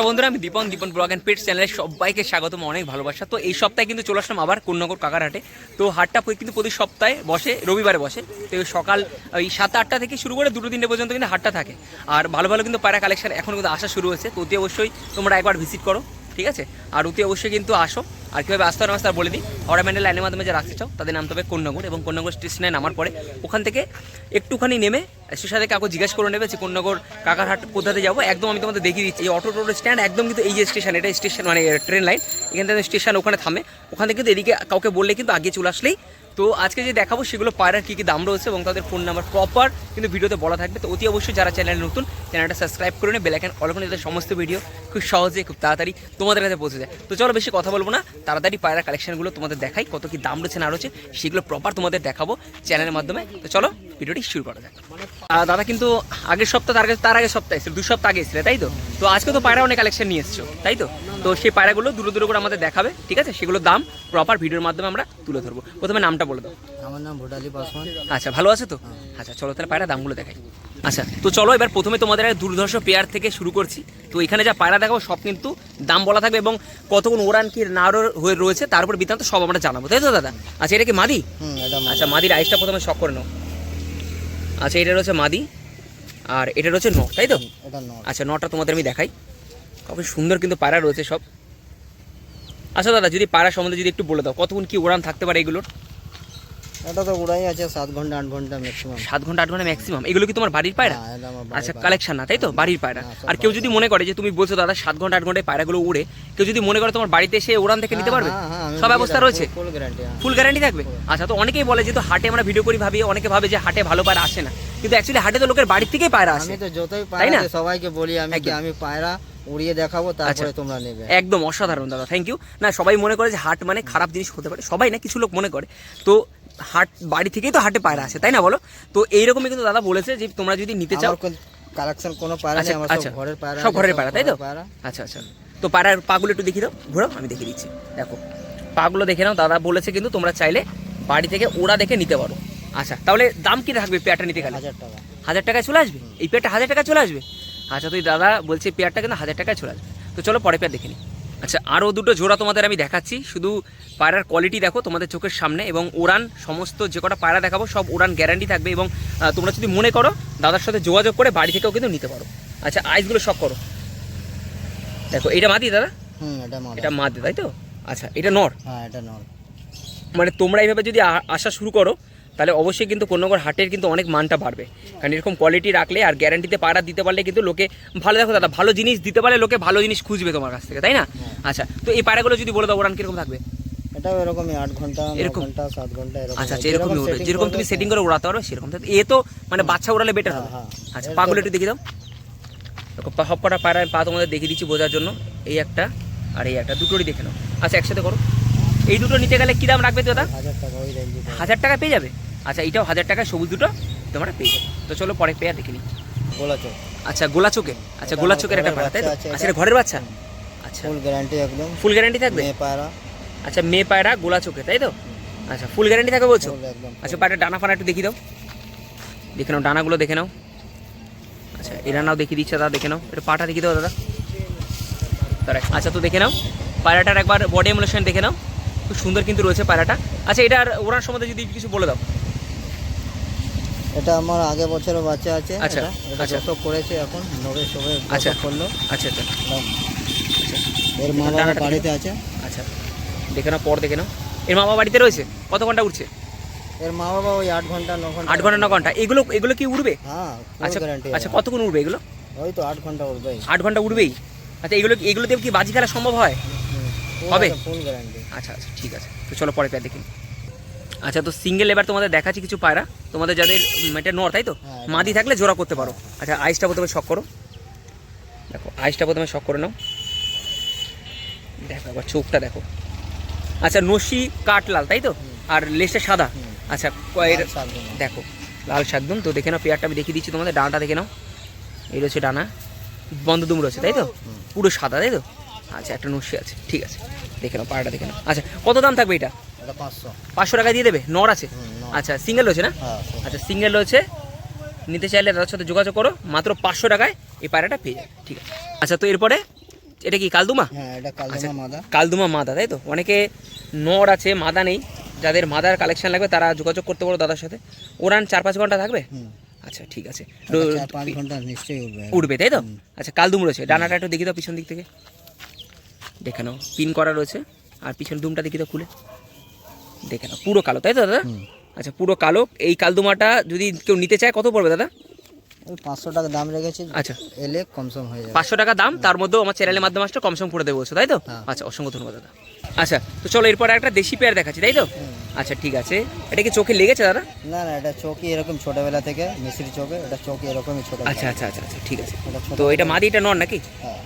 বন্ধুরা, আমি Dipan Dipan blog and pet চ্যানেলে সবাইকে স্বাগতম, অনেক ভালোবাসা। তো এই সপ্তাহে কিন্তু চলে আসলাম আবার কন্যাগর কাকার হাটে তো হাটটা কিন্তু প্রতি সপ্তাহে বসে, রবিবারে বসে। তো সকাল ওই সাত আটটা থেকে শুরু করে দুটো তিনটে পর্যন্ত কিন্তু হাটটা থাকে। আর ভালো ভালো কিন্তু পায়রা কালেকশন এখন কিন্তু আসা শুরু হয়েছে। তো অতি অবশ্যই তোমরা একবার ভিজিট করো, ঠিক আছে? আর অতি অবশ্যই কিন্তু আসো। আর কীভাবে আসতে হবে তার বলে দিই? হাওড়া ম্যান্ডেল লাইনের মাধ্যমে যে রাখতে চাও, তাদের নাম তবে কন্যাগর এবং কন্যাগর স্টেশনে নামার পরে ওখান থেকে একটুখানি নেমে স্টেশনে কাকু জিজ্ঞেস করে নেবে যে কন্যাগর কাকারহাট কোথাতে যাব? একদম আমি তোমাদের দেখিয়ে দিচ্ছি। এই অটো টোটো স্ট্যান্ড একদম কিন্তু এই যে স্টেশন এটা স্টেশন মানে ট্রেন লাইন এখান থেকে স্টেশন ওখানে থামে। ওখান থেকে কিন্তু এদিকে কাউকে বললে কিন্তু আগে চলে আসলেই তো আজকে যে দেখাবো সেগুলো পায়রার কী কী দাম রয়েছে এবং তাদের ফোন নাম্বার প্রপার কিন্তু ভিডিওতে বলা থাকবে। তো অতি অবশ্যই যারা চ্যানেল নতুন, চ্যানেলটা সাবস্ক্রাইব করে নেবে বেলাইকেন অলক্ষণ যাতে সমস্ত ভিডিও খুব সহজে, খুব তাড়াতাড়ি তোমাদের কাছে পৌঁছে যায়। তো চলো বেশি কথা বলব না, তাড়াতাড়ি পায়রা কালেকশনগুলো তোমাদের দেখাই, কত কি দাম রয়েছে না রয়েছে, সেগুলো প্রপার তোমাদের দেখাবো চ্যানেলের মাধ্যমে। তো চলো ভিডিওটি শুরু করা যাক। দাদা কিন্তু আগের সপ্তাহ, তার তার আগের সপ্তাহে এসেছিল দু সপ্তাহ আগে এসেছিলে, তাই তো? তো আজকে তো পায়রা অনেক কালেকশন নিয়ে এসছো, তাই তো? তো সেই পায়রাগুলো দূরে দূরে করে আমাদের দেখাবে, ঠিক আছে? সেগুলোর দাম প্রপার ভিডিওর মাধ্যমে আমরা তুলে ধরবো। প্রথমে নামটা বলে দাও। আমার নাম ভোটালি পাসওয়ান। আচ্ছা ভালো আছে তো? আচ্ছা চলো তাহলে পায়রা দামগুলো দেখাই। আচ্ছা তো চলো এবার প্রথমে তোমাদের একটা দুর্ধর্ষ পেয়ার থেকে শুরু করছি। তো এখানে যা পায়রা দেখাবো সব কিন্তু দাম বলা থাকবে এবং কতক্ষণ ওরান কি না হয়ে রয়েছে তার উপর বৃত্তান্ত সব আমরা জানাব। তাই তো দাদা? আচ্ছা এটা কি মাদি? হুম আচ্ছা মাদির আইসটা প্রথমে শখ করে নাও। আচ্ছা এটা রয়েছে মাদি আর এটা রয়েছে ন তাই তো? আচ্ছা নটা তোমাদের আমি দেখাই। খুব সুন্দর কিন্তু পায়রা রয়েছে সব। আচ্ছা দাদা যদি পায়রা সম্বন্ধে যদি একটু বলে দাও কতক্ষণ কি উড়ান থাকতে পারে এগুলোর? এটা তো উড়াই আছে সাত ঘণ্টা আট ঘণ্টা ম্যাক্সিমাম সাত ঘণ্টা আট ঘণ্টা ম্যাক্সিমাম এগুলো কি তোমার বাড়ির পায়রা? আচ্ছা কালেকশন না তাই তো? বাড়ির পায়রা। হ্যাঁ, আর কেউ যদি মনে করে যে তুমি বলছো দাদা সাত ঘণ্টা আট ঘন্টায় পায়রাগুলো উড়ে কেউ যদি মনে করে তোমার বাড়িতে এসে উড়ান থেকে নিতে পারবে? হ্যাঁ, হ্যাঁ, সব ব্যবস্থা রয়েছে? ফুল গ্যারান্টি ফুল গ্যারান্টি থাকবে? আচ্ছা তো অনেকেই বলে যে তো হাটে আমরা ভিডিও করি ভাবি অনেকে ভাবে যে হাটে ভালো পায়রা আসে না। কিন্তু অ্যাকচুয়ালি হাটে তো লোকের বাড়ির থেকেই পায়রা আসে। আমি তো যতই তাই পায়রা না? সবাইকে বলি আমি কি আমি পায়রা উড়িয়ে দেখাবো তারপরে আচ্ছা। তোমরা নেবে। একদম অসাধারণ দাদা থ্যাংক ইউ না সবাই মনে করে যে হাট মানে খারাপ জিনিস হতে পারে সবাই না কিছু লোক মনে করে। তো হাট বাড়ি থেকেই তো হাটে পায়রা আসে তাই না বলো? তো এইরকমই কিন্তু দাদা বলেছে যে তোমরা যদি নিতে চাও কালেকশন কোনো পায়রা আচ্ছা নেই আমার আচ্ছা। সব ঘরের পায়রা সব ঘরের পায়রা তাই তো? আচ্ছা আচ্ছা। তো পায়রার পাগুলো একটু দেখিয়ে দাও ঘুরো আমি দেখিয়ে দিচ্ছি। দেখো পাগুলো দেখে নাও দাদা বলেছে কিন্তু তোমরা চাইলে বাড়ি থেকে ওরা দেখে নিতে পারো। আচ্ছা তাহলে দাম কি থাকবে পেয়ারটা নিতে গেলে? হাজার টাকা। হাজার টাকায় চলে আসবে? এই পেয়ারটা হাজার টাকায় চলে আসবে? আচ্ছা তুই দাদা বলছি পেয়ারটা কিন্তু হাজার টাকায় চলে আসবে তো চলো পরে পেয়ার দেখে নিই। আচ্ছা আরও দুটো জোড়া তোমাদের আমি দেখাচ্ছি। শুধু পায়রার কোয়ালিটি দেখো তোমাদের চোখের সামনে এবং উড়ান সমস্ত যে কটা পায়রা দেখাবো সব উড়ান গ্যারান্টি থাকবে এবং তোমরা যদি মনে করো দাদার সাথে যোগাযোগ করে বাড়ি থেকেও কিন্তু নিতে পারো। আচ্ছা আইসগুলো শখ করো। দেখো এটা মাদি দাদা? এটা মাদা তাই তো? আচ্ছা এটা নর। হ্যাঁ এটা নট মানে তোমরা এইভাবে যদি আসা শুরু করো তাহলে অবশ্যই কিন্তু কোন্নগর হাটের কিন্তু অনেক মানটা বাড়বে। কারণ এরকম কোয়ালিটি রাখলে আর গ্যারান্টিতে পাড়া দিতে পারলে কিন্তু লোকে ভালো দেখো দাদা ভালো জিনিস দিতে পারলে লোকে ভালো জিনিস খুঁজবে তোমার কাছ থেকে তাই না? আচ্ছা তো এই পায়রাগুলো যদি বলে দাও ওরান কীরকম থাকবে? এটাও এরকমই আট ঘণ্টা এরকম? ঘণ্টা সাত ঘণ্টা এরকম। আচ্ছা আচ্ছা এরকমই যেরকম তুমি সেটিং করে উড়াতে সেরকম। এ তো মানে বাচ্চা উড়ালে বেটার হবে। হ্যাঁ, হ্যাঁ। আচ্ছা পাগুলো একটু দাও। দেখো সব কটা পায়রা পা তোমাদের দেখিয়ে দিচ্ছি বোঝার জন্য। এই একটা আর এই একটা দুটোরই দেখে নাও। আচ্ছা একসাথে করো। এই দুটো নিতে গেলে কি দাম রাখবে দাদা? হাজার টাকা পেয়ে যাবে? আচ্ছা এইটাও হাজার টাকায় সবুজ দুটো তোমরা পেয়ে যাবে। তো চলো পরে পেয়ার দেখে নিই। আচ্ছা চোখে আচ্ছা এটা গোলা চোখের একটা পায়রা তাই তো? আচ্ছা এটা। এটা ঘরের বাচ্চা? আচ্ছা। ফুল গ্যারান্টি একদম। ফুল গ্যারান্টি থাকবে? পায়রা। আচ্ছা মেয়ে পায়রা গোলা চোখে তাই তো? আচ্ছা ফুল গ্যারান্টি থাকবে বলছো? আচ্ছা পায়রা ডানা ফানা একটু দেখিয়ে দাও। দেখে নাও ডানাগুলো দেখে নাও। আচ্ছা এরা নাও দেখিয়ে দিচ্ছে দাদা দেখে নাও। একটু পাটা দেখিয়ে দাও দাদা। আচ্ছা তো দেখে নাও। পায়রাটার একবার বডি এমুলেশন দেখে নাও। খুব সুন্দর কিন্তু রয়েছে পায়রাটা। আচ্ছা এটার ওরার সম্বন্ধে যদি কিছু বলে দাও। এটা আমার আগে বছরের বাচ্চা আছে আচ্ছা, আচ্ছা। প্রসব করেছে এখন নবে সবে আচ্ছা। করল। আচ্ছা আচ্ছা। আচ্ছা। এর মা বাবা বাড়িতে আছে। আচ্ছা দেখে নাও পর দেখে নাও। এর মা বাবা বাড়িতে রয়েছে? কত ঘণ্টা উঠছে এর মা বাবা ওই আট ঘণ্টা ন ঘণ্টা আট ঘণ্টা ন ঘণ্টা। এগুলো এগুলো কি উড়বে? হ্যাঁ আচ্ছা আচ্ছা কতক্ষণ উড়বে এগুলো? ওই তো আট ঘণ্টা উঠবেই আট ঘণ্টা উড়বেই? আচ্ছা এগুলো এগুলোতে কি বাজি খেলা সম্ভব হয়? হবে? আচ্ছা আচ্ছা ঠিক আছে। তো চলো পরে পেয়ে দেখি। আচ্ছা তো সিঙ্গেল এবার তোমাদের দেখাচ্ছি কিছু পায়রা। তোমাদের যাদের এটা নর তাই তো? হ্যাঁ, মাদি থাকলে জোড়া করতে পারো। আচ্ছা আইসটা প্রথমে শক করো। দেখো আইসটা প্রথমে শক করে নাও। দেখো একবার চোখটা দেখো। আচ্ছা নসি কাঠ লাল তাই তো? আর লেসটা সাদা। আচ্ছা কয়ের দেখো লাল শাকদম তো দেখে নাও পেয়ারটা আমি দেখিয়ে দিচ্ছি তোমাদের। ডানাটা দেখে নাও। এই রয়েছে ডানা। বন্ধ দুম রয়েছে তাই তো? পুরো সাদা তাই তো? আচ্ছা একটা নস্যি আছে ঠিক আছে। দেখে নাও পাড়াটা দেখে নাও। আচ্ছা কত দাম থাকবে এটা? এটা পাঁচশো। পাঁচশো টাকা দিয়ে দেবে? নর আছে? আচ্ছা সিঙ্গেল রয়েছে না? হ্যাঁ আচ্ছা সিঙ্গেল রয়েছে। নিতে চাইলে তার সাথে যোগাযোগ করো। মাত্র পাঁচশো টাকায় এই পায়রাটা পেয়ে যাবে ঠিক আছে। আচ্ছা তো এরপরে এটা কি কালদুমা? হ্যাঁ এটা আচ্ছা। মাদা। কালদুমা মাদা তাই তো? অনেকে নর আছে মাদা নেই। যাদের মাদার কালেকশন লাগবে তারা যোগাযোগ করতে পারো দাদার সাথে। ওরান চার পাঁচ ঘণ্টা থাকবে? আচ্ছা ঠিক আছে। পাঁচ ঘণ্টা নিশ্চয়ই উঠবে। উঠবে তাই তো? আচ্ছা কালদুম রয়েছে। ডানাটা একটু দেখি দাও পিছন দিক থেকে। দেখে নাও পিন করা রয়েছে আর পিছন দুমটা দেখি তো খুলে। দেখে নাও পুরো কালো তাই তো দাদা? আচ্ছা পুরো কালো এই কালদুমাটা যদি কেউ নিতে চায় কত পড়বে দাদা? পাঁচশো টাকা দাম রেখেছি আচ্ছা। এলে কমসম হয়ে যাবে। পাঁচশো টাকা দাম তার মধ্যেও আমার চ্যানেলের মাধ্যমে আসলে কম সম করে দেবো তাই তো? হ্যাঁ। আচ্ছা অসংখ্য ধন্যবাদ দাদা। আচ্ছা তো চলো এরপর একটা দেশি পেয়ার দেখাচ্ছি তাই তো? আচ্ছা ঠিক আছে। এটা কি চোখে লেগেছে দাদা? না না এটা চৌকি এরকম ছোটবেলা থেকে মিশ্রি চোখে এটা চৌকি এরকমই ছোট আচ্ছা আচ্ছা আচ্ছা আচ্ছা ঠিক আছে। তো এটা মাদি এটা নন নাকি? হ্যাঁ।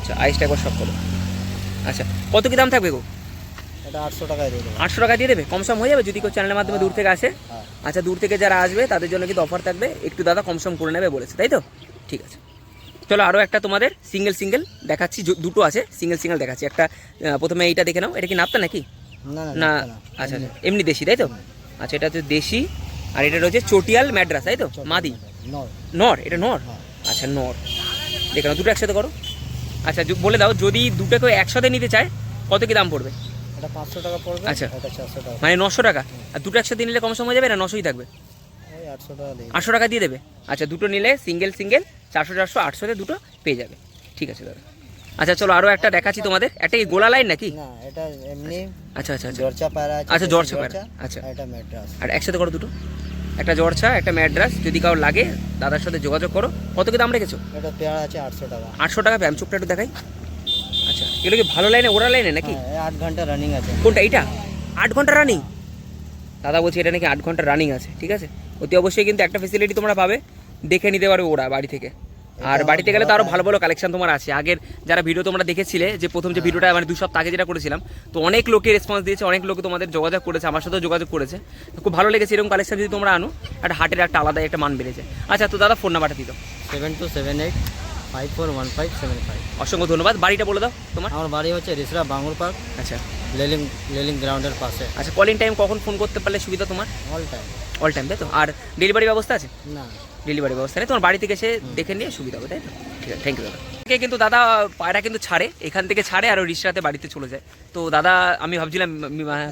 আচ্ছা আইসটা একবার সব করো। আচ্ছা কত কি দাম থাকবে গো? এটা আটশো টাকায় দিয়ে দেবো। আটশো টাকা দিয়ে দেবে? কম সম হয়ে যাবে? যদি কেউ চ্যানেলের মাধ্যমে দূর থেকে আসে? হ্যাঁ। আচ্ছা দূর থেকে যারা আসবে তাদের জন্য কিন্তু অফার থাকবে। একটু দাদা কম সম করে নেবে বলেছে তাই তো? ঠিক আছে। চলো আরও একটা তোমাদের সিঙ্গেল সিঙ্গেল দেখাচ্ছি। দুটো আছে সিঙ্গেল সিঙ্গেল দেখাচ্ছি। একটা প্রথমে এইটা দেখে নাও। এটা কি নাপতা নাকি? না আচ্ছা আচ্ছা। এমনি। দেশি তাই তো? আচ্ছা এটা হচ্ছে দেশি আর এটা রয়েছে চটিয়াল ম্যাড্রাস তাই তো? মাদি। নর এটা নর? হ্যাঁ। আচ্ছা নর। দেখে নাও দুটো একসাথে করো। আচ্ছা বলে দাও যদি দুটো কেউ একসাথে নিতে চায় কত কি দাম পড়বে? এটা পাঁচশো টাকা পড়বে আচ্ছা। টাকা। মানে নশো টাকা? আর দুটো একসাথে নিলে কম সময় যাবে না নশোই থাকবে? আটশো টাকা দিয়ে দেবে। আচ্ছা দুটো নিলে সিঙ্গেল সিঙ্গেল চারশো চারশো আটশোতে দুটো পেয়ে যাবে। ঠিক আছে দাদা। আচ্ছা চলো আরও একটা দেখাচ্ছি তোমাদের। একটা কি গোলা লাইন নাকি? না এটা এমনি আচ্ছা আচ্ছা আচ্ছা। জর্চা পায়রা আচ্ছা, জর্চা পায়রা, আচ্ছা। এটা আর একসাথে করো দুটো। একটা জর্চা একটা ম্যাড্রাস যদি কাউ লাগে দাদার সাথে যোগাযোগ করো। কত কি দাম রেখেছো? এটা পেয়ারা আছে আটশো টাকা। আটশো টাকা ব্যায়াম চোখটা একটু দেখাই। আচ্ছা এগুলো কি ভালো লাইনে ওরা লাইনে নাকি? হ্যাঁ, আট ঘণ্টা রানিং আছে। কোনটা এটা আট ঘণ্টা রানিং দাদা বলছি এটা নাকি আট ঘণ্টা রানিং আছে ঠিক আছে? অতি অবশ্যই কিন্তু একটা ফেসিলিটি তোমরা পাবে দেখে নিতে পারবে ওরা বাড়ি থেকে। আর বাড়িতে গেলে তো আরও ভালো ভালো কালেকশন তোমার আছে। আগের যারা ভিডিও তোমরা দেখেছিলে যে প্রথম যে ভিডিওটা মানে দু সপ্তাহ আগে যেটা করেছিলাম তো অনেক লোকে রেসপন্স দিয়েছে অনেক লোকে তোমাদের যোগাযোগ করেছে আমার সাথেও যোগাযোগ করেছে। খুব ভালো লেগেছে এরকম কালেকশন যদি তোমরা আনো একটা হাটের একটা আলাদা একটা মান বেড়েছে। আচ্ছা তো দাদা ফোন নাম্বারটা দিত seven two seven eight five four one five seven five. অসংখ্য ধন্যবাদ। বাড়িটা বলে দাও তোমার। আমার বাড়ি হচ্ছে রিসরা বাঙুর পার্ক আচ্ছা। লেলিং লেলিং গ্রাউন্ডের পাশে। আচ্ছা কলিং টাইম কখন ফোন করতে পারলে সুবিধা তোমার? অল টাইম অল টাইম তাই তো? আর ডেলিভারি ব্যবস্থা আছে? না। ডেলিভারি ব্যবস্থা নেই। তোমার বাড়ি থেকে এসে দেখে নিয়ে সুবিধা হবে তাই তো? ঠিক আছে থ্যাংক ইউ দাদা। কে কিন্তু দাদা পায়রা কিন্তু ছাড়ে এখান থেকে ছাড়ে আর রিক্সাতে বাড়িতে চলে যায়। তো দাদা আমি ভাবছিলাম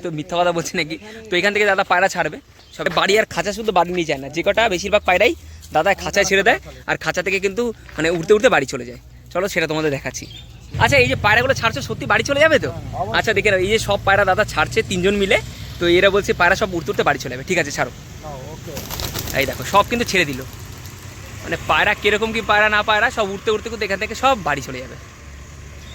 তো মিথ্যা কথা বলছি নাকি? তো এখান থেকে দাদা পায়রা ছাড়বে। সব বাড়ি আর খাঁচা শুধু বাড়ি নিয়ে যায় না যে কটা বেশিরভাগ পায়রাই দাদা খাঁচায় ছেড়ে দেয় আর খাঁচা থেকে কিন্তু মানে উঠতে উঠতে বাড়ি চলে যায়। চলো সেটা তোমাদের দেখাচ্ছি। আচ্ছা এই যে পায়রাগুলো ছাড়ছো সত্যি বাড়ি চলে যাবে তো? আচ্ছা দেখে এই যে সব পায়রা দাদা ছাড়ছে তিনজন মিলে তো এরা বলছে পায়রা সব উঠতে উঠতে বাড়ি চলে যাবে। ঠিক আছে ছাড়ো। ওকে এই দেখো সব কিন্তু ছেড়ে দিল। মানে পায়রা কীরকম কি পায়রা না পায়রা সব উঠতে উঠতে কিন্তু এখান থেকে সব বাড়ি চলে যাবে।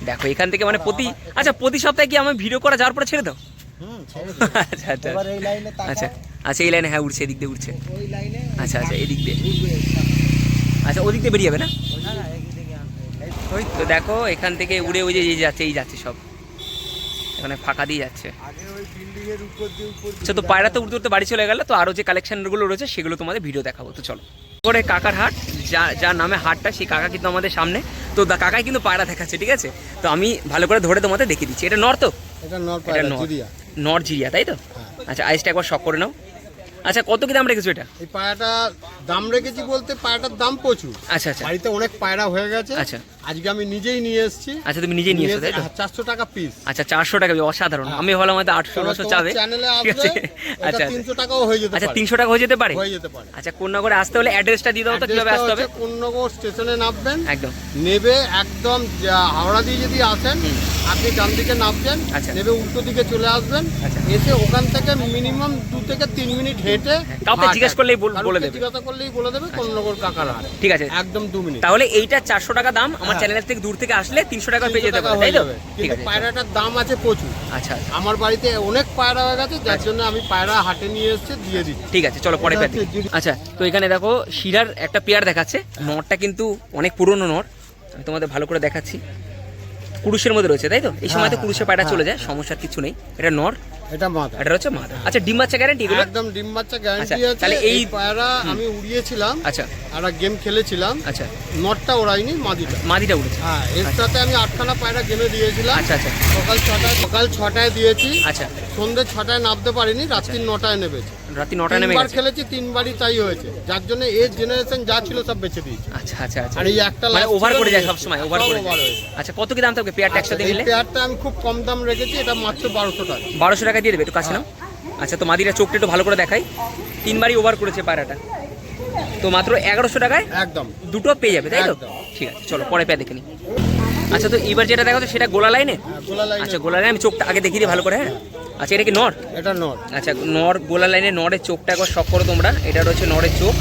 দেখো এখান থেকে মানে প্রতি আচ্ছা প্রতি সপ্তাহে কি আমি ভিডিও করা যাওয়ার পরে ছেড়ে দাও? হুম আচ্ছা আচ্ছা। এই লাইনে আচ্ছা আচ্ছা এই লাইনে হ্যাঁ উঠছে এদিক দিয়ে উঠছে লাইনে আচ্ছা আচ্ছা এদিক দিয়ে। আচ্ছা ওদিক দিয়ে বেরিয়ে যাবে না? তো দেখো এখান থেকে উড়ে ওই যে যাচ্ছে এই যাচ্ছে সব। এখানে ফাঁকা দিয়ে যাচ্ছে। আচ্ছা তো পায়রা তো উঠতে উঠতে বাড়ি চলে গেল তো আরও যে কালেকশনগুলো রয়েছে সেগুলো তোমাদের ভিডিও দেখাবো তো চলো। পরে কাকার হাট যা যার নামে হাটটা সেই কাকা কিন্তু আমাদের সামনে। তো কাকায় কাকাই কিন্তু পায়রা দেখাচ্ছে ঠিক আছে? তো আমি ভালো করে ধরে তোমাদের দেখিয়ে দিচ্ছি। এটা নর তো? এটা নর নর্থ নর। জিরিয়া। তাই তো? হ্যাঁ। আচ্ছা আইসটা একবার শখ করে নাও। আচ্ছা কত কি দাম রেখেছো এটা? এই পায়রাটা দাম রেখেছি বলতে পায়রাটার দাম প্রচুর। আচ্ছা আচ্ছা। বাড়িতে অনেক পায়রা হয়ে গেছে। আচ্ছা। আজকে আমি নিজেই নিয়ে এসেছি। আচ্ছা তুমি নিজে নিয়ে এসো তাই তো? চারশো টাকা পিস আচ্ছা চারশো টাকা অসাধারণ। আমি ভাবলাম হয়তো আটশো নশো চাবে। এটা আচ্ছা তিনশো টাকাও হয়ে যেতে আচ্ছা পারে। তিনশো টাকা হয়ে যেতে পারে? হয়ে যেতে পারে। আচ্ছা কোন্নগরে আসতে হলে অ্যাড্রেসটা দিয়ে দাও তো কীভাবে আসতে হবে? কোন্নগর স্টেশনে নামবেন। একদম। নেবে একদম হাওড়া দিয়ে যদি আসেন। আপনি ডান দিকে নামবেন আচ্ছা। নেবে উল্টো দিকে চলে আসবেন আচ্ছা। এসে ওখান থেকে মিনিমাম দু থেকে তিন মিনিট হেঁটে কাউকে হাট জিজ্ঞেস করলেই বল- দেবে। জিজ্ঞাসা করলেই বলে দেবে কোন্নগর কাকার। হাট ঠিক আছে। একদম দু মিনিট। তাহলে এইটা চারশো টাকা দাম আমার হ্যাঁ। চ্যানেল থেকে দূর থেকে আসলে তিনশো টাকা পেয়ে যেতে পারে তাই তো? ঠিক আছে। পায়রাটার দাম আছে প্রচুর। আচ্ছা আচ্ছা। আমার বাড়িতে অনেক পায়রা হয়ে গেছে যার জন্য আমি পায়রা হাটে নিয়ে এসেছি দিয়ে দিচ্ছি। ঠিক আছে চলো পরে আচ্ছা তো এখানে দেখো শিরার একটা পেয়ার দেখাচ্ছে। নটটা কিন্তু অনেক পুরনো নট। আমি তোমাদের ভালো করে দেখাচ্ছি। কুরুশের মধ্যে রয়েছে তাই তো? এই সময় তো হ্যাঁ, পায়রা হ্যাঁ, চলে যায় সমস্যার কিছু নেই। এটা নর এটা মাথা এটা হচ্ছে মাদা। আচ্ছা ডিম বাচ্চা গ্যারান্টি এগুলো? একদম ডিম বাচ্চা গ্যারান্টি আচ্ছা, আছে। তাহলে এই- পায়রা আমি উড়িয়েছিলাম আচ্ছা। একটা গেম খেলেছিলাম। আচ্ছা। নটটা ওড়াইনি মাদিটা। মাদিটা উঠেছে হ্যাঁ এর সাথে আমি আটখানা পায়রা গেমে দিয়েছিলাম। আচ্ছা আচ্ছা। সকাল ছটায় সকাল ছটায় দিয়েছি। আচ্ছা। সন্ধ্যে ছটায় নামতে পারিনি রাত্রি নটায় নেমেছি। রাত্রি নটা নেমে গেছে? খেলেছি তিনবারই তাই হয়েছে। যার জন্য এর জেনারেশন যা ছিল সব বেঁচে দিয়েছি। আচ্ছা আচ্ছা আচ্ছা। আর এই একটা মানে ওভার করে যায় নিয়েছি। সবসময় ওভার করে। আচ্ছা কত কি দাম থাকবে পেয়ারটা একসাথে এই নিলে? পেয়ারটা আমি খুব কম দাম রেখেছি এটা মাত্র বারোশো টাকা। বারোশো টাকা দিয়ে দেবে একটু কাছে নাও। আচ্ছা তো মাদিরা চোখটা একটু ভালো করে দেখাই। তিনবারই ওভার করেছে পায়রাটা তো মাত্র এগারোশো টাকায় একদম। দুটো পেয়ে যাবে তাই তো? ঠিক আছে চলো পরে পেয়ে দেখে নি আচ্ছা তো এবার যেটা দেখা সেটা গোলা লাইনে? হ্যাঁ, গোলা লাইনে। আচ্ছা গোলা লাইনে আমি চোখটা আগে দেখিয়ে দিই ভালো করে হ্যাঁ? আচ্ছা এটা কি নর? এটা নট আচ্ছা নর গোলা লাইনে নরের চোখটা একবার শখ করো তোমরা। এটা রয়েছে নরের চোখ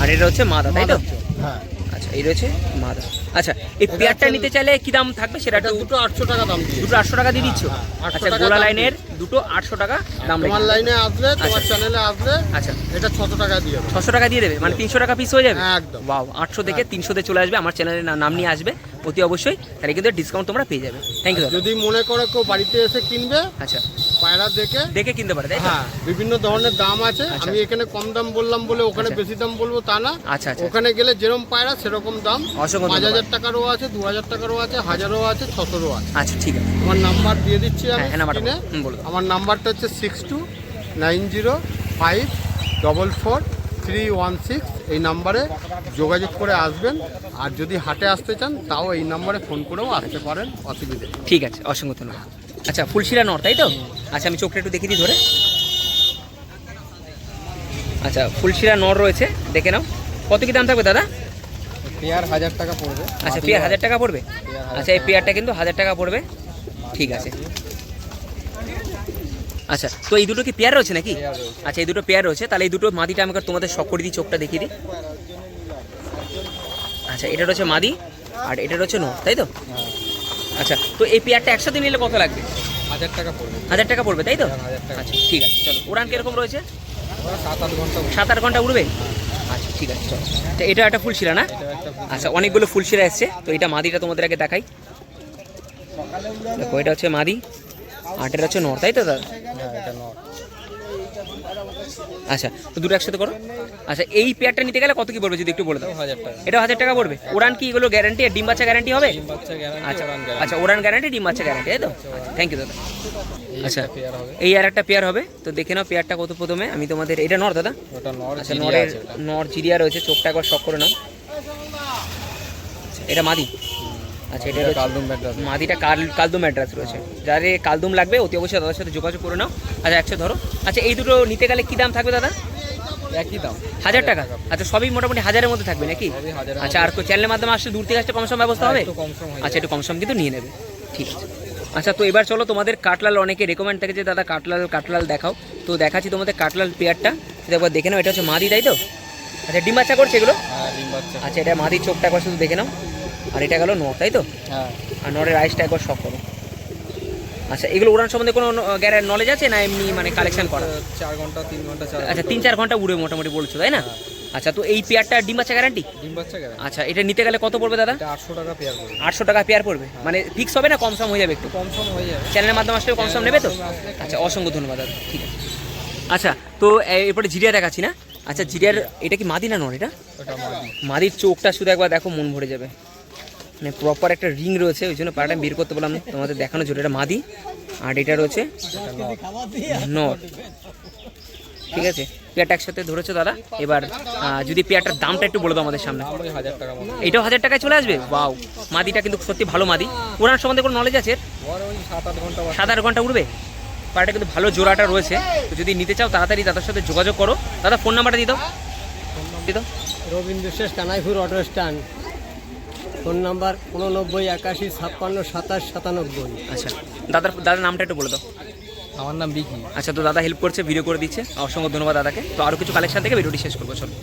আর এটা হচ্ছে মাদা তাই তো? হ্যাঁ। আচ্ছা এই রয়েছে মাদা আচ্ছা এই পেয়ারটা নিতে চাইলে কি দাম থাকবে সেটা দুটো আটশো টাকা দাম দুটো আটশো টাকা দিয়ে দিচ্ছ? হ্যাঁ, হ্যাঁ, 800 আচ্ছা গোলা লাইনের দুটো আটশো টাকা দাম তোমার লাইনে আসলে তোমার আচ্ছা। চ্যানেলে আসলে আচ্ছা। এটা ছশো টাকা দিয়ে ছশো টাকা দিয়ে দেবে? মানে তিনশো টাকা পিস হয়ে যাবে? হ্যাঁ, একদম। বাও আটশো থেকে তিনশোতে চলে আসবে আমার চ্যানেলের নাম নিয়ে আসবে। অতি অবশ্যই তাহলে কিন্তু ডিসকাউন্ট তোমরা পেয়ে যাবে। থ্যাংক ইউ যদি মনে করো কেউ বাড়িতে এসে কিনবে আচ্ছা। পায়রা দেখে দেখে কিনতে পারে হ্যাঁ বিভিন্ন ধরনের দাম আছে। আচ্ছা। আমি এখানে কম দাম বললাম বলে ওখানে আচ্ছা। বেশি দাম বলব তা না। আচ্ছা আচ্ছা। ওখানে গেলে যেরকম পায়রা সেরকম দাম। পাঁচ হাজার টাকারও আছে দু হাজার টাকারও আছে হাজারও আছে ছশোরও আছে। আচ্ছা ঠিক আছে। আমার নাম্বার দিয়ে দিচ্ছি আমি হ্যাঁ হ্যাঁ আমার নাম্বারটা হচ্ছে six two nine zero five double four three one six এই নাম্বারে যোগাযোগ করে আসবেন। আর যদি হাটে আসতে চান তাও এই নাম্বারে ফোন করেও আসতে পারেন অসুবিধে নেই। ঠিক আছে অসংখ্য ধন্যবাদ। আচ্ছা ফুলশিরা নর তাই তো? আচ্ছা আমি চোখটা একটু দেখে দিই ধরে। আচ্ছা ফুলশিরা নর রয়েছে দেখে নাও। কত কি দাম থাকবে দাদা? পেয়ার হাজার টাকা পড়বে। আচ্ছা পেয়ার হাজার টাকা পড়বে? আচ্ছা এই পেয়ারটা কিন্তু হাজার টাকা পড়বে। ঠিক আছে। আচ্ছা তো এই দুটো কি পেয়ার রয়েছে নাকি? আচ্ছা এই দুটো পেয়ার রয়েছে তাহলে এই দুটো মাদিটা আমাকে তোমাদের শখ করে দিই চোখটা দেখিয়ে দিই। আচ্ছা এটা রয়েছে মাদি আর এটা রয়েছে নর তাই তো? হ্যাঁ, আচ্ছা তো এই পেয়ারটা একসাথে নিলে কত লাগবে? হাজার টাকা পড়বে। হাজার টাকা পড়বে তাই তো? আচ্ছা ঠিক আছে চলো উড়ান কীরকম রয়েছে? সাত আট ঘণ্টা উঠবে। সাত আট ঘণ্টা উড়বে? আচ্ছা ঠিক আছে চলো। তো এটা একটা ফুলশিরা না? আচ্ছা অনেকগুলো ফুলশিরা এসছে তো এটা মাদিটা তোমাদের আগে দেখাই। দেখো এটা হচ্ছে মাদি আর এটা হচ্ছে নর তাই তো দাদা? হ্যাঁ আচ্ছা তো দুটো একসাথে করো। আচ্ছা এই পেয়ারটা নিতে গেলে কত কি পড়বে যদি একটু বলে দাও? হাজার টাকা। এটা হাজার টাকা পড়বে? উড়ান কি এগুলো গ্যারান্টি ডিম বাচ্চা গ্যারান্টি হবে? ডিম বাচ্চা গ্যারান্টি আচ্ছা ওরান গ্যারান্টি আচ্ছা ডিম বাচ্চা গ্যারান্টি তাই তো? থ্যাংক ইউ দাদা। আচ্ছা এই আর একটা পেয়ার হবে। তো দেখে নাও পেয়ারটা কত প্রথমে। আমি তোমাদের এটা নর দাদা? আচ্ছা নরের নর চিড়িয়া রয়েছে চোখটা একবার শখ করে নাও। আচ্ছা, এটা মাদি। আচ্ছা এটা কালদুম ব্যাটার মাদিটা কাল কালদুম অ্যাড্রেস রয়েছে। যাদের কালদুম লাগবে অতি অবশ্যই দাদার সাথে যোগাযোগ করে নাও। আচ্ছা একশো ধরো। আচ্ছা এই দুটো নিতে গেলে কি দাম থাকবে দাদা? একই দাম। হাজার টাকা? আচ্ছা সবই মোটামুটি হাজারের মধ্যে থাকবে নাকি? আচ্ছা আর চ্যানেলের মাধ্যমে আসলে দূর থেকে আসতে কম সম ব্যবস্থা হবে? হয়ে আচ্ছা একটু কম সম কিন্তু নিয়ে নেবে। ঠিক আছে। আচ্ছা তো এবার চলো তোমাদের কাটলাল অনেকে রেকমেন্ড থাকে যে দাদা কাটলাল কাটলাল দেখাও। তো দেখাচ্ছি তোমাদের কাটলাল পেয়ারটা। সেটা একবার দেখে নাও এটা হচ্ছে মাদি তাই তো? আচ্ছা ডিম বাচ্চা করছে এগুলো? হ্যাঁ আচ্ছা এটা মাদির চোখটা একবার শুধু দেখে নাও। আর এটা গেল নর তাই তো? হ্যাঁ। আর নরের আইসটা একবার শখ করো। আচ্ছা এগুলো উড়ান সম্বন্ধে কোনো গ্যারের নলেজ আছে না এমনি মানে কালেকশন করা? চার ঘণ্টা তিন ঘণ্টা আচ্ছা তিন চার ঘণ্টা উড়ে মোটামুটি বলছো তাই না? আচ্ছা তো এই পেয়ারটা ডিম বাচ্চা গ্যারান্টি ডিম বাচ্চা গ্যারান্টি আচ্ছা এটা নিতে গেলে কত পড়বে দাদা? এটা আটশো টাকা পেয়ার করবে আটশো টাকা পেয়ার পড়বে। মানে ফিক্স হবে না কম সম হয়ে যাবে একটু? কম সম হয়ে যাবে। চ্যানেলের মাধ্যমে আসলে কম সম নেবে তো? আচ্ছা অসংখ্য ধন্যবাদ দাদা। ঠিক আছে। আচ্ছা তো এরপরে জিরিয়া দেখাচ্ছি না? আচ্ছা জিরিয়ার এটা কি মাদি না নর এটা? মাদির চোখটা শুধু একবার দেখো মন ভরে যাবে। মানে প্রপার একটা রিং রয়েছে, ওই জন্য পাড়াটা বের করতে বললাম তোমাদের দেখানো ছিল এটা মাদি, আর এটা রয়েছে নট ঠিক আছে, পেয়ারটা একসাথে ধরেছো দাদা? এবার যদি পেয়ারটার দামটা একটু বলে দাও আমাদের সামনে। এটাও হাজার টাকায় চলে আসবে? বাউ মাদিটা কিন্তু সত্যি ভালো মাদি। ওনার সম্বন্ধে কোনো নলেজ আছে? সাত আট ঘণ্টা উঠবে পাড়াটা কিন্তু ভালো জোড়াটা রয়েছে। তো যদি নিতে চাও, তাড়াতাড়ি দাদার সাথে যোগাযোগ করো। দাদা ফোন নাম্বারটা দিয়ে দাও। দিয়ে দাও। রবীন্দ্র শেষ, Kanaipur auto stand phone number উননব্বই একাশি ছাপ্পান্ন সাতাশ সাতানব্বই। আচ্ছা দাদার দাদার নামটা একটু বলে দাও। আমার নাম বিকি। আচ্ছা তো দাদা হেল্প করছে ভিডিও করে দিচ্ছে। অসংখ্য ধন্যবাদ দাদাকে। তো আরও কিছু কালেকশন থেকে ভিডিওটি শেষ করব চলো।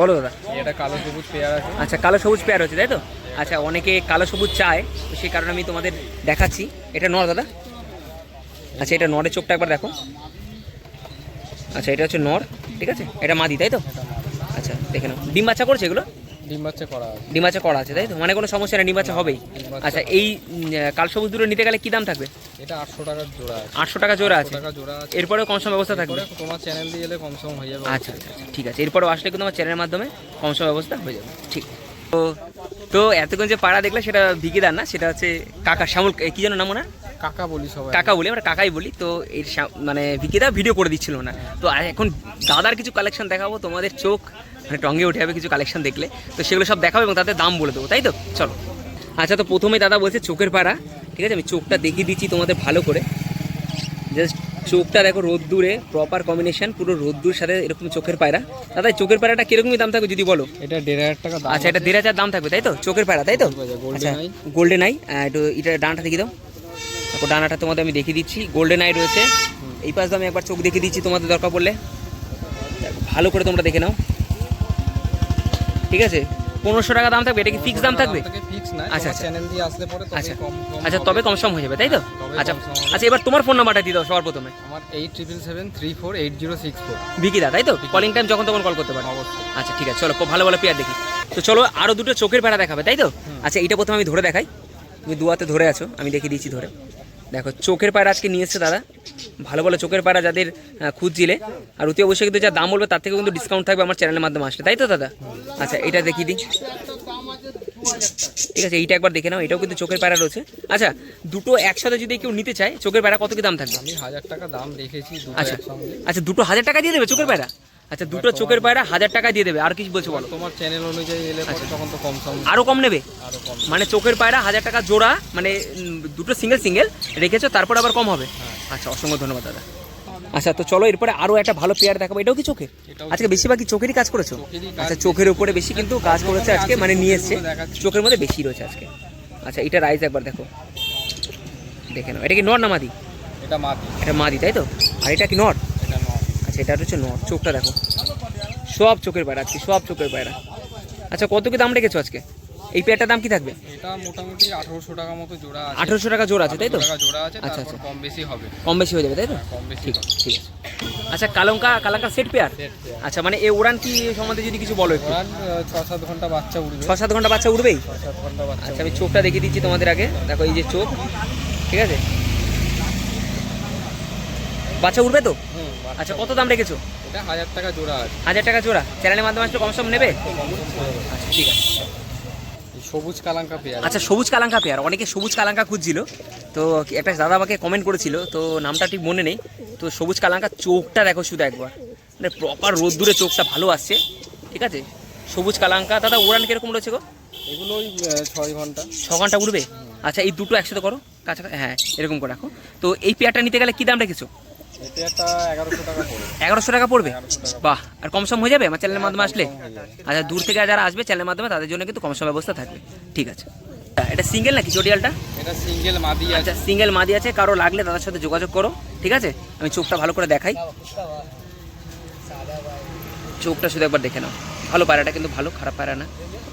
বলো দাদা। এটা কালো সবুজ পেয়ার আছে। আচ্ছা কালো সবুজ পেয়ার হচ্ছে তাই তো? আচ্ছা অনেকে কালো সবুজ চায় তো সেই কারণে আমি তোমাদের দেখাচ্ছি। এটা নর দাদা। আচ্ছা এটা নরের চোখটা একবার দেখো। আচ্ছা এটা হচ্ছে নর ঠিক আছে? এটা মাদি তাই তো? আচ্ছা দেখে নাও। ডিম বাচ্চা করছে এগুলো? ডিম বাচ্চা করা আছে। ডিমাচা করা আছে তাই তো? মানে কোনো সমস্যা নেই ডিমাচা হবেই। আচ্ছা এই কাল সবুজ দুটো নিতে গেলে কি দাম থাকবে? এটা আটশো টাকার জোড়া আছে। আটশো টাকা জোড়া আছে। টাকা জোড়া আছে। এরপরেও কম সম ব্যবস্থা থাকবে? তোমার চ্যানেল দিয়ে এলে কম সম হয়ে যাবে। আচ্ছা আচ্ছা আচ্ছা, ঠিক আছে। এরপরেও আসলে কিন্তু আমার চ্যানেলের মাধ্যমে কম সম ব্যবস্থা হয়ে যাবে। ঠিক। তো তো এতক্ষণ যে পাড়া দেখলে সেটা ভিকিদার না? সেটা হচ্ছে কাকা শ্যামল কি যেন নাম ওনার? কাকা বলি সবাই। কাকা বলি আমরা কাকাই বলি। তো এই শ্যাম- মানে ভিকিদা ভিডিও করে দিচ্ছিল না তো এখন দাদার কিছু কালেকশন দেখাবো তোমাদের চোখ মানে টঙ্গে উঠে যাবে কিছু কালেকশন দেখলে। তো সেগুলো সব দেখাবো এবং তাদের দাম বলে দেবো তাই তো? চলো। আচ্ছা তো প্রথমে দাদা বলছে চোখের পাড়া ঠিক আছে? আমি চোখটা দেখিয়ে দিচ্ছি তোমাদের ভালো করে। জাস্ট চোখটা দেখো রোদ্দুরে প্রপার কম্বিনেশন পুরো রোদ্দুর সাথে এরকম চোখের পায়রা। দাদা চোখের পায়রাটা কিরকমই দাম থাকবে যদি বলো? এটা দেড় হাজার টাকা আচ্ছা এটা দেড় হাজার দাম থাকবে তাই তো? চোখের পায়রা তাই তো? আচ্ছা গোল্ডেন আই একটু এটা ডানাটা দেখিয়ে দাও। দেখো ডানাটা তোমাদের আমি দেখিয়ে দিচ্ছি। গোল্ডেন আই রয়েছে। এই পাশে আমি একবার চোখ দেখিয়ে দিচ্ছি তোমাদের দরকার পড়লে। ভালো করে তোমরা দেখে নাও। ঠিক আছে? পনেরোশো টাকা দাম থাকবে? এটা কি ফিক্স দাম থাকবে? আচ্ছা, আচ্ছা। আচ্ছা। আচ্ছা। তবে কম সম হয়ে যাবে তাই তো? আচ্ছা। আচ্ছা এবার তোমার ফোন নাম্বারটা দিয়ে দাও সবার প্রথমে। আমার eight triple seven three four eight zero six four বিকিদা তাই তো? কলিং টাইম যখন তখন কল করতে পারো। আচ্ছা ঠিক আছে চলো খুব ভালো ভালো পেয়ার দেখি। তো চলো আরও দুটো চোখের পেয়ারা দেখাবে তাই তো? আচ্ছা এটা প্রথমে আমি ধরে দেখাই। তুমি দুয়াতে ধরে আছো আমি দেখিয়ে দিচ্ছি ধরে। দেখো চোখের পায়রা আজকে নিয়ে এসছে দাদা। ভালো ভালো চোখের পায়রা যাদের খুঁজছিলে। আর অতি অবশ্যই কিন্তু যা দাম বলবে তার থেকে কিন্তু ডিসকাউন্ট থাকবে আমার চ্যানেলের মাধ্যমে আসলে তাই তো দাদা? আচ্ছা এটা দেখিয়ে দিই। ঠিক আছে এইটা একবার দেখে নাও এটাও কিন্তু চোখের পায়রা রয়েছে। আচ্ছা দুটো একসাথে যদি কেউ নিতে চায় চোখের পায়রা কত কি দাম থাকবে? আমি হাজার টাকা দাম দেখেছি আচ্ছা আচ্ছা দুটো হাজার টাকা দিয়ে দেবে চোখের পায়রা? আচ্ছা দুটো চোখের পায়রা হাজার টাকা দিয়ে দেবে আর কিছু বলছো বলো? তোমার চ্যানেল অনুযায়ী এলে আচ্ছা। তখন তো কম সম আরও কম নেবে? আরও কম মানে চোখের পায়রা হাজার টাকা জোড়া মানে দুটো সিঙ্গেল সিঙ্গেল রেখেছো তারপর আবার কম হবে? আচ্ছা অসংখ্য ধন্যবাদ দাদা। আচ্ছা তো চলো এরপরে আরও একটা ভালো পেয়ার দেখাবো। এটাও কি চোখের আজকে বেশিরভাগই চোখেরই কাজ করেছ? আচ্ছা চোখের উপরে বেশি কিন্তু কাজ করেছে আজকে মানে নিয়ে এসছে। চোখের মধ্যে বেশি রয়েছে আজকে। আচ্ছা এটা রাইস একবার দেখো। দেখে নাও এটা কি নর না মাদি? এটা মাটি এটা মাদি তাই তো? আর এটা কি নর? আচ্ছা এটা হচ্ছে নর চোখটা দেখো। সব চোখের পায়রা আজকে সব চোখের পায়রা। আচ্ছা কত কি দাম রেখেছো আজকে? এই পেয়ারটার দাম কি থাকবে? এটা মোটামুটি আঠারোশো টাকা মতো জোড়া আছে। আঠারোশো টাকা জোড়া আছে তাই তো? টাকা জোড়া আছে আচ্ছা, আচ্ছা। কম বেশি হবে। কম বেশি হয়ে যাবে তাই তো? কম বেশি ঠিক। ঠিক আছে। আচ্ছা কালঙ্কা কালাঙ্কা সেট পেয়ার? আচ্ছা মানে এ উড়ান কি সম্বন্ধে যদি কিছু বলো একটু। ছ সাত ঘণ্টা বাচ্চা উঠবে ছ সাত ঘণ্টা বাচ্চা ঘণ্টা বাচ্চা আচ্ছা আমি চোখটা দেখিয়ে দিচ্ছি তোমাদের আগে। দেখো এই যে চোখ। ঠিক আছে? বাচ্চা উঠবে তো? আচ্ছা কত দাম রেখেছো? এটা হাজার টাকা জোড়া আছে। হাজার টাকা জোড়া। চ্যানেলের মাধ্যমে আসলে কম সম নেবে। আচ্ছা ঠিক আছে। সবুজ কালাঙ্কা পেয়ার। আচ্ছা সবুজ কালাঙ্কা পেয়ার। অনেকে সবুজ কালাঙ্কা খুঁজছিল। তো একটা দাদা আমাকে কমেন্ট করেছিল তো নামটা ঠিক মনে নেই। তো সবুজ কালাঙ্কা চোখটা দেখো শুধু একবার। মানে প্রপার রোদ্দুরে চোখটা ভালো আসছে। ঠিক আছে? সবুজ কালাঙ্কা। দাদা উড়ান কীরকম রয়েছে গো? এগুলো ওই ছয় ঘণ্টা। ছ ঘণ্টা উড়বে? আচ্ছা এই দুটো একসাথে করো। কাছাকাছি হ্যাঁ এরকম করে রাখো। তো এই পেয়ারটা নিতে গেলে কী দাম রেখেছো? এগারোশো টাকা পড়বে। এগারোশো টাকা পড়বে? 1100 টাকা। বাহ আর কম সম হয়ে যাবে? আমার চ্যানেলের মাধ্যমে আসলে। আচ্ছা দূর থেকে যারা আসবে চ্যানেলের মাধ্যমে তাদের জন্য কিন্তু কম সম ব্যবস্থা থাকবে। ঠিক আছে। এটা সিঙ্গেল নাকি চটিয়ালটা এটা সিঙ্গেল মাদি আচ্ছা সিঙ্গেল মাদি আছে। কারও লাগলে তাদের সাথে যোগাযোগ করো। ঠিক আছে? আমি চোখটা ভালো করে দেখাই। চোখটা শুধু একবার দেখে নাও। ভালো পায়রাটা কিন্তু ভালো খারাপ পায়রা না।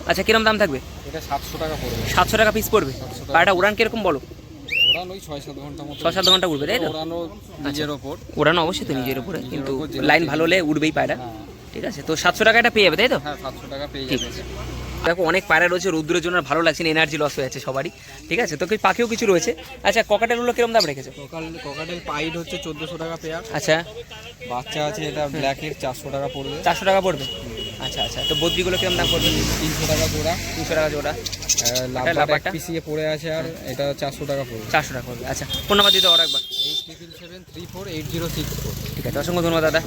আচ্ছা কিরম দাম থাকবে? এটা সাতশো টাকা পড়বে। সাতশো টাকা পিস পড়বে? পায়রাটা উড়ান কীরকম বলো? ওই ছয় সাত ঘণ্টা মতো ছ সাত ঘণ্টা উড়বে তাই তো? ওরানো নিজের ওপর। উড়ানো অবশ্যই তো নিজের কিন্তু লাইন ভালো হলে উড়বেই পায়রা। হ্যাঁ। ঠিক আছে তো সাতশো টাকা এটা পেয়ে যাবে তাই তো? হ্যাঁ সাতশো টাকা পেয়ে যাবে। দেখো অনেক পায়রা রয়েছে রৌদ্রের জন্য ভালো লাগছে না এনার্জি লস হয়ে যাচ্ছে সবারই। ঠিক আছে তো পাখিও কিছু রয়েছে? আচ্ছা ককাটেলগুলো কিরম দাম রেখেছে? ককাটেল পাইড হচ্ছে চোদ্দোশো টাকা পেয়ার আচ্ছা। বাচ্চা আছে এটা ব্ল্যাকের চারশো টাকা পড়বে। চারশো টাকা পড়বে? আচ্ছা আচ্ছা। তো বদ্রিগুলো কিরম দাম পড়বে? তিনশো টাকা জোড়া। তিনশো টাকা জোড়া। এক লাভবারটা? পড়ে আছে আর এটা চারশো টাকা পড়বে। চারশো টাকা পড়বে। আচ্ছা ফোন নাম্বার দিতে পারো একবার eight triple seven three four eight zero six four. ঠিক আছে অসংখ্য ধন্যবাদ দাদা।